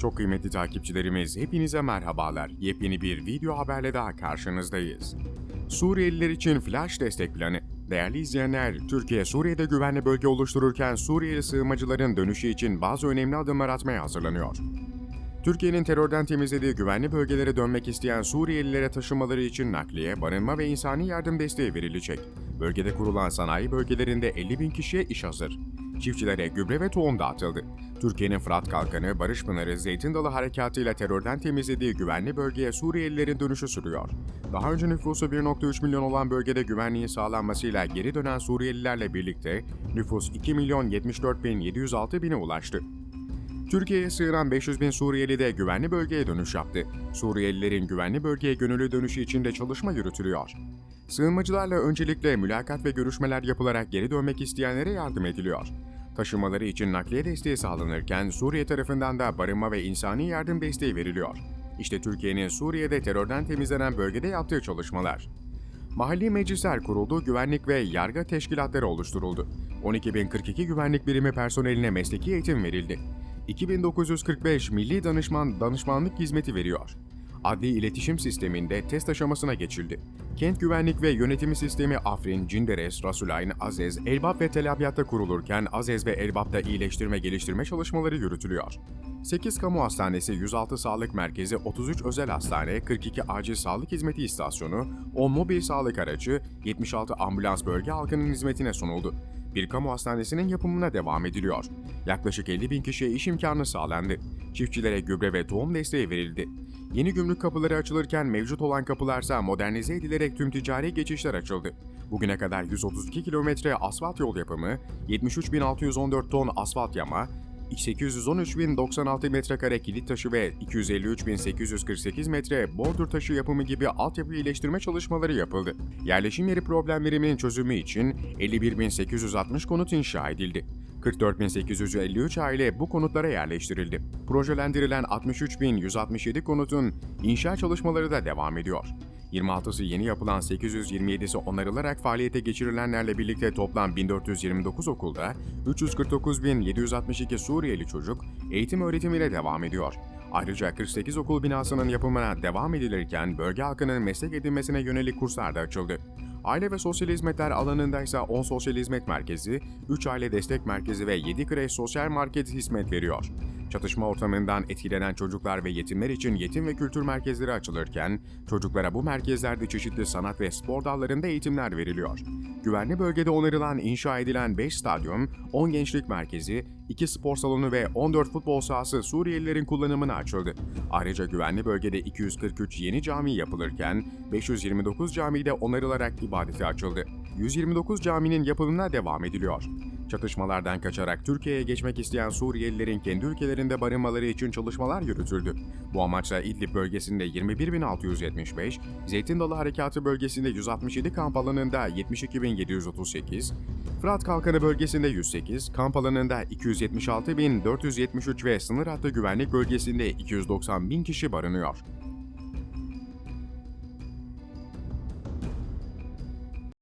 Çok kıymetli takipçilerimiz, hepinize merhabalar. Yepyeni bir video haberle daha karşınızdayız. Suriyeliler için flash destek planı. Değerli izleyenler, Türkiye Suriye'de güvenli bölge oluştururken Suriyeli sığınmacıların dönüşü için bazı önemli adımlar atmaya hazırlanıyor. Türkiye'nin terörden temizlediği güvenli bölgelere dönmek isteyen Suriyelilere taşınmaları için nakliye, barınma ve insani yardım desteği verilecek. Bölgede kurulan sanayi bölgelerinde 50 bin kişiye iş hazır. Çiftçilere gübre ve tohum dağıtıldı. Türkiye'nin Fırat Kalkanı, Barış Pınarı, Zeytin Dalı harekatıyla terörden temizlediği güvenli bölgeye Suriyelilerin dönüşü sürüyor. Daha önce nüfusu 1.3 milyon olan bölgede güvenliğin sağlanmasıyla geri dönen Suriyelilerle birlikte nüfus 2 milyon 74 bin 706 bine ulaştı. Türkiye'ye sığınan 500 bin Suriyeli de güvenli bölgeye dönüş yaptı. Suriyelilerin güvenli bölgeye gönüllü dönüşü için de çalışma yürütülüyor. Sığınmacılarla öncelikle mülakat ve görüşmeler yapılarak geri dönmek isteyenlere yardım ediliyor. Taşınmaları için nakliye desteği sağlanırken Suriye tarafından da barınma ve insani yardım desteği veriliyor. İşte Türkiye'nin Suriye'de terörden temizlenen bölgede yaptığı çalışmalar. Mahalli meclisler kuruldu, güvenlik ve yargı teşkilatları oluşturuldu. 12.042 güvenlik birimi personeline mesleki eğitim verildi. 2945 Milli Danışman danışmanlık hizmeti veriyor. Adli iletişim sisteminde test aşamasına geçildi. Kent güvenlik ve yönetimi sistemi Afrin, Cinderes, Rasulayn, Azez, Elbap ve Tel Abyad'da kurulurken Azez ve Elbap'ta iyileştirme geliştirme çalışmaları yürütülüyor. 8 kamu hastanesi, 106 sağlık merkezi, 33 özel hastane, 42 acil sağlık hizmeti istasyonu, 10 mobil sağlık aracı, 76 ambulans bölge halkının hizmetine sunuldu. Bir kamu hastanesinin yapımına devam ediliyor. Yaklaşık 50 bin kişiye iş imkanı sağlandı. Çiftçilere gübre ve tohum desteği verildi. Yeni gümrük kapıları açılırken mevcut olan kapılarsa modernize edilerek tüm ticari geçişler açıldı. Bugüne kadar 132 kilometre asfalt yol yapımı, 73.614 ton asfalt yama, 813.096 metrekare kilit taşı ve 253.848 metre bordür taşı yapımı gibi altyapı iyileştirme çalışmaları yapıldı. Yerleşim yeri problemlerinin çözümü için 51.860 konut inşa edildi. 44.853 aile bu konutlara yerleştirildi. Projelendirilen 63.167 konutun inşa çalışmaları da devam ediyor. 26'sı yeni yapılan 827'si onarılarak faaliyete geçirilenlerle birlikte toplam 1429 okulda 349.762 Suriyeli çocuk eğitim öğretimiyle devam ediyor. Ayrıca 48 okul binasının yapımına devam edilirken bölge halkının meslek edinmesine yönelik kurslar da açıldı. Aile ve sosyal hizmetler alanında ise 10 sosyal hizmet merkezi, 3 aile destek merkezi ve 7 kreş sosyal market hizmet veriyor. Çatışma ortamından etkilenen çocuklar ve yetimler için yetim ve kültür merkezleri açılırken, çocuklara bu merkezlerde çeşitli sanat ve spor dallarında eğitimler veriliyor. Güvenli bölgede onarılan, inşa edilen 5 stadyum, 10 gençlik merkezi, 2 spor salonu ve 14 futbol sahası Suriyelilerin kullanımına açıldı. Ayrıca güvenli bölgede 243 yeni cami yapılırken, 529 camide onarılarak ibadete açıldı. 129 caminin yapımına devam ediliyor. Çatışmalardan kaçarak Türkiye'ye geçmek isteyen Suriyelilerin kendi ülkelerinde barınmaları için çalışmalar yürütüldü. Bu amaçla İdlib bölgesinde 21.675, Zeytin Dalı Harekatı bölgesinde 167 kamp alanında 72.738, Fırat Kalkanı bölgesinde 108, kamp alanında 276.473 ve sınır hattı güvenlik bölgesinde 290.000 kişi barınıyor.